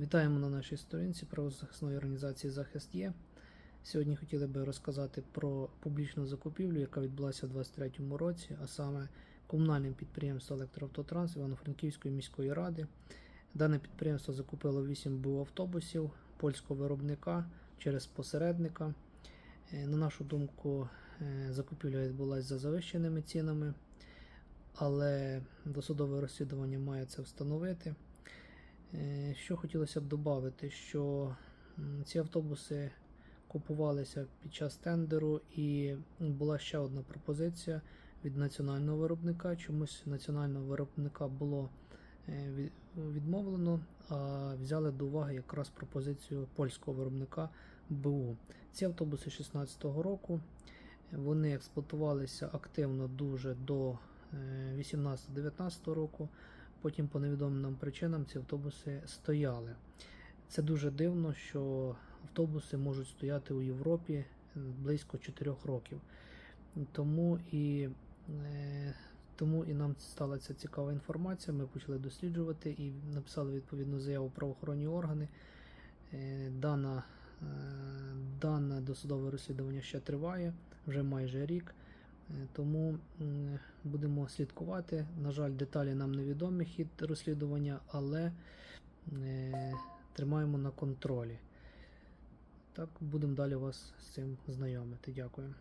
Вітаємо на нашій сторінці правозахисної організації Захист Є. Сьогодні хотіли би розказати про публічну закупівлю, яка відбулася у 2023 році, а саме комунальним підприємством Електроавтотранс Івано-Франківської міської ради. Дане підприємство закупило 8 БУ автобусів польського виробника через посередника. Е, На нашу думку, е, закупівля відбулася за завищеними цінами, але досудове розслідування має це встановити. Е, Що хотілося б додати, що ці автобуси купувалися під час тендеру, і була ще одна пропозиція від національного виробника. Чомусь національного виробника було е, відмовлено, а взяли до уваги якраз пропозицію польського виробника БУ. Ці автобуси 16-го року. Вони експлуатувалися активно дуже до е, 18-19 року. Потім, по невідомим нам причинам, ці автобуси стояли. Це дуже дивно, що автобуси можуть стояти у Європі е, близько 4 років. Тому і, е, тому і нам стала ця цікава інформація. Ми почали досліджувати і написали відповідну заяву правоохоронні органи. Е, Дана, дане досудове розслідування ще триває, вже майже рік. Е, Тому будемо слідкувати. На жаль, деталі нам невідомі хід розслідування, але е, тримаємо на контролі. Так, будемо далі вас з цим знайомити. Дякую.